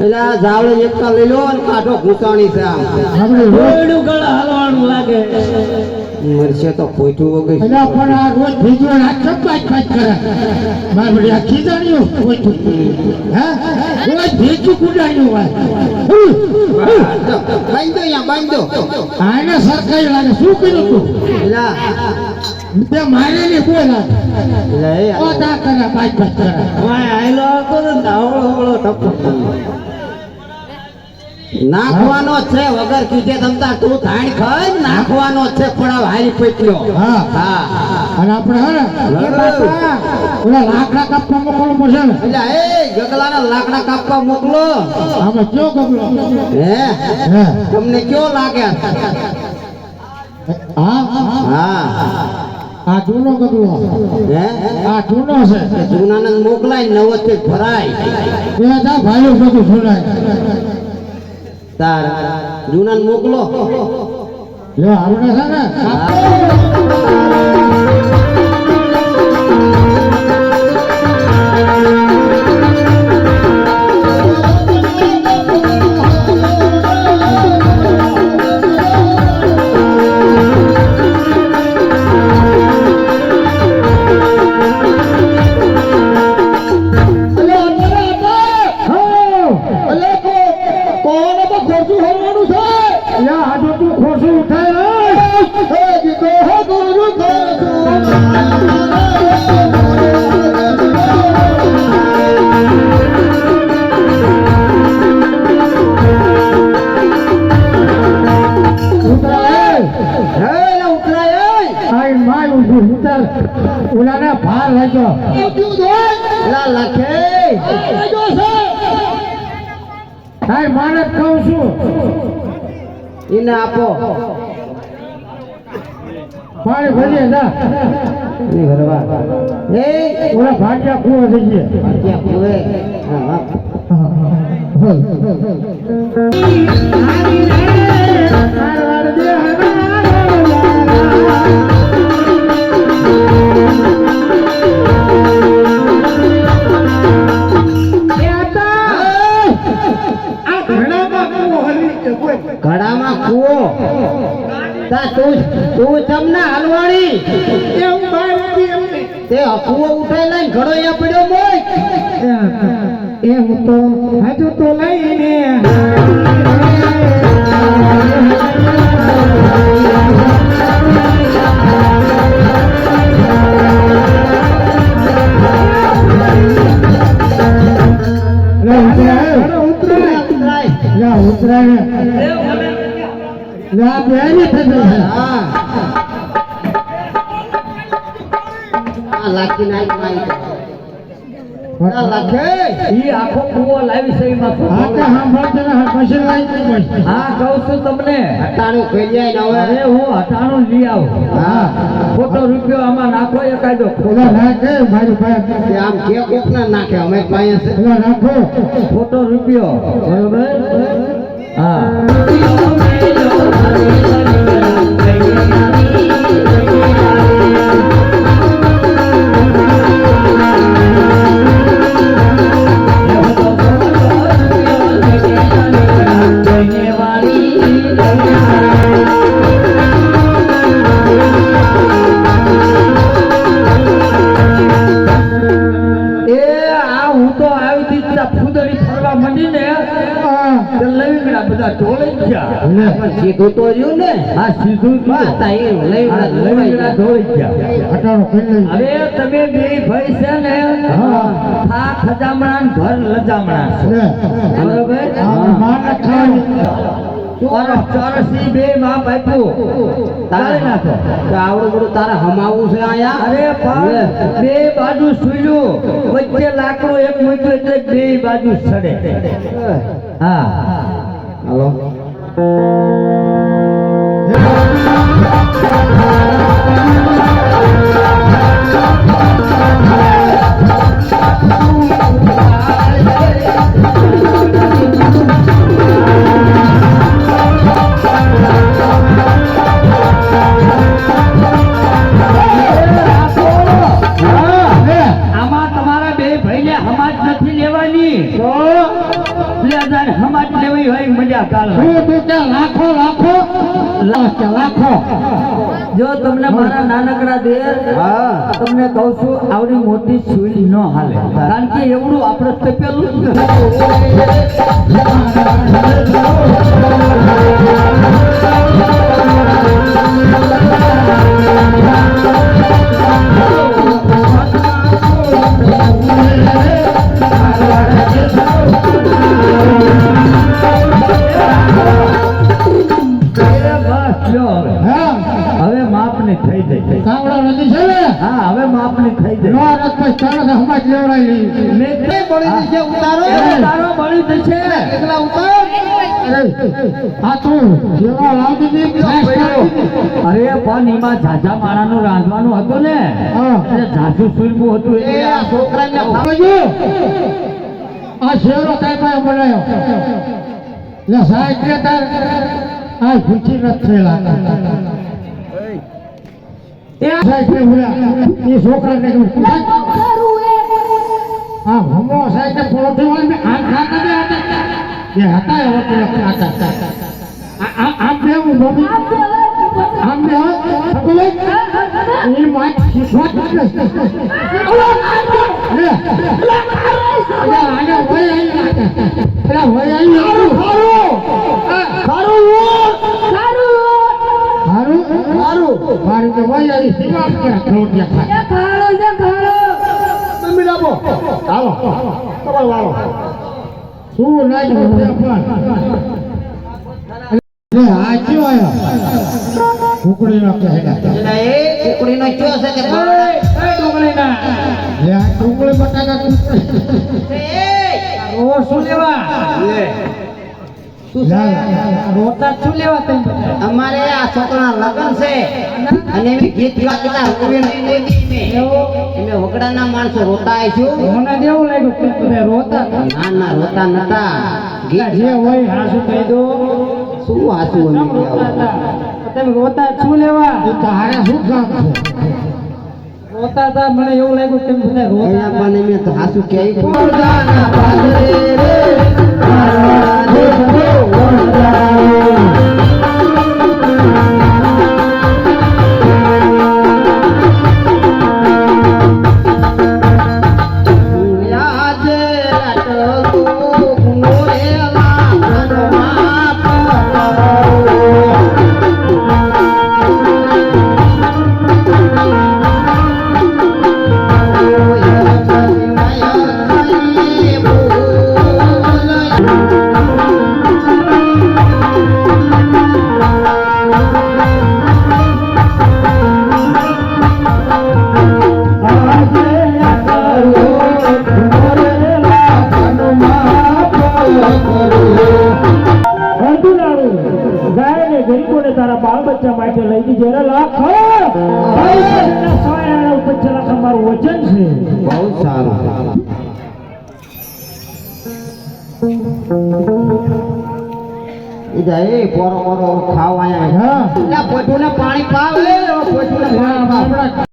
જાવડે એકતા લઈ લો અને કાઢો ઘૂંટાણી છે આમ. ગળા હાલવાનું લાગે. મરશે તો પોઈઠું વગર એટલે પણ આ રોજ ભીજો હાથ ચપાચ પાચ કરે. મારે બધી આ ખીજાણીઓ ઓછું હે? રોજ ભીજું કુડાણ્યું હોય બાંધો અહીંયા બાંધો. આને સરકારી લાગે શું કર્યું તું? લા તે મારે ને બોલ લે એ ઓ તા કરે પાચ પાચ કરે. વાય આયલો હતો ને ડાવળો હવળો ટપકો નાખવાનો છે વગર કીધે તમતા તું ધાણ ખાય નાખવાનો છે પણ હારી પેટલો હા. હા. અને આપણે હે ને ઓલા લાકડા કાપવા મોકલવું પડશે ને? એટલે એ ગગલાને લાકડા કાપવા મોકલો. આમાં કયો ગગલો? હે? તમને કયો લાગે? હા? હા. આ જૂનો ગગલો. હે? આ જૂનો છે. જૂનાને મોકલાય નવો તે ભરાય. એ જા ભાઈઓ બધું સુનાય તાર જૂનાન મોકલો. જો આવડે છે ને? તારી માને ખાઉં છું. એને આપો. પાણી ભરીએ ના ની ભરવા. એ ઓલા કુવા થઈ ગયા. હા હા. ઘડામાં કુવો. તા તું તમને હલવાણી. તે કૂવો ઉઠાઈ લઈ ઘડો અહીંયા પડ્યો મોય. એ હું તો હજુ તો લઈને. લાખી નાઈ માઈ લાખે. ઈ આખો કૂવો લાવી છે હા તે સાંભળતો ને હા લાઈ દઈ હા કહું છું તમને. અટાણું કરી જાય ને હવે. હું હટાણું લઈ આવું. હા. ખોટો રૂપિયો આમાં નાખો એકાદો. ઓલા નાખે મારી પાસે. આમ કે કોક નાખે અમે પાસે નાખો ખોટો રૂપિયો. બરોબર? હા. ફૂદડી ફરવા ને હા તે લવિંગડા બધા ઢોળાઈ ગયા. લે સીધું તો રહ્યું ને? હા સીધું માતા એ લવિંગડા ઢોળાઈ ગયા. અટાણો હવે તમે બે ભાઈ છે ને હા. આ ખજામણા ને ઘર લજામણા છે. બરોબર? આ માને ખાવાની ચોરસ ચોરસની બે માં બાપુ તારે નાખો તો આવડું બધું તારે હમાવું છે આયા અરે પણ બે બાજુ સુલ્યું વચ્ચે લાકડો એક મૂક્યો એટલે બે બાજુ સડે. હા. હાલો. લે જો તમને મારા નાનકડા દેર હા. તમને કહું છું આવડી મોટી સુઈ ન હાલે. કારણ કે એવડું આપણે તપેલું રથ તરત હમણાં જ લેવડાવી લીધી. મેં તે બળી જશે ઉતારો. એ તારો બળી જશે. એકલા ઉતારો? અરે, પણ એમાં ઝાઝા માણાનું રાંધવાનું હતું ને. એટલે સુરમું હતું એ આ છોકરાને આ શેરો તારી બનાવ્યો? એટલે સાહેબ તાર આ ભૂચી નથી થયેલા. એ હા હમો સાહેબ કે પરોઠી વાળા મેં આમ ખાતા બે હતા. એ હતા એવા પેલા ખાતા. આ- આ- આમ બે હું મમ્મી આમ બે ભાઈ. એ શીખવા? મારું તો આવી. સીમા ખાય. મમ્મી લાવો હાલો તમારો વાળો શું? લે, આ કયો આયો? કુકડીનો કહેલા. કુકડી નો કયો છે કે બરાડા? લે, આ કુકડી બટાકા કુકડી. એ, ઓ શું લેવા લે. શું લેવા તમે અમારે આ છોકરા લગ્ન છે. અને એમ ગીત ગાતા મેં. અમે વગડાના માણસો રોતા આવીશું મને દેવું લાગ્યું કે તમે રોતા ના ના રોતા નતા. ગીત જે હોય હાસુ કહી દો. શું હાસું અમે? તમે રોતા શું લેવા? તારે શું કામ રોતા હતા મને એવું લાગ્યું કે તમે બધા રોતા. પણ અમે તો હાસું કહેવું દીજે રે લાખો ભાઈ સોયા ઉપર લાખ અમારું વચન છે. બહુ સારું. ઈ જાય એ પોરો પોરો ખાવા આયા હા. એટલે પોઠુંને પાણી પાવ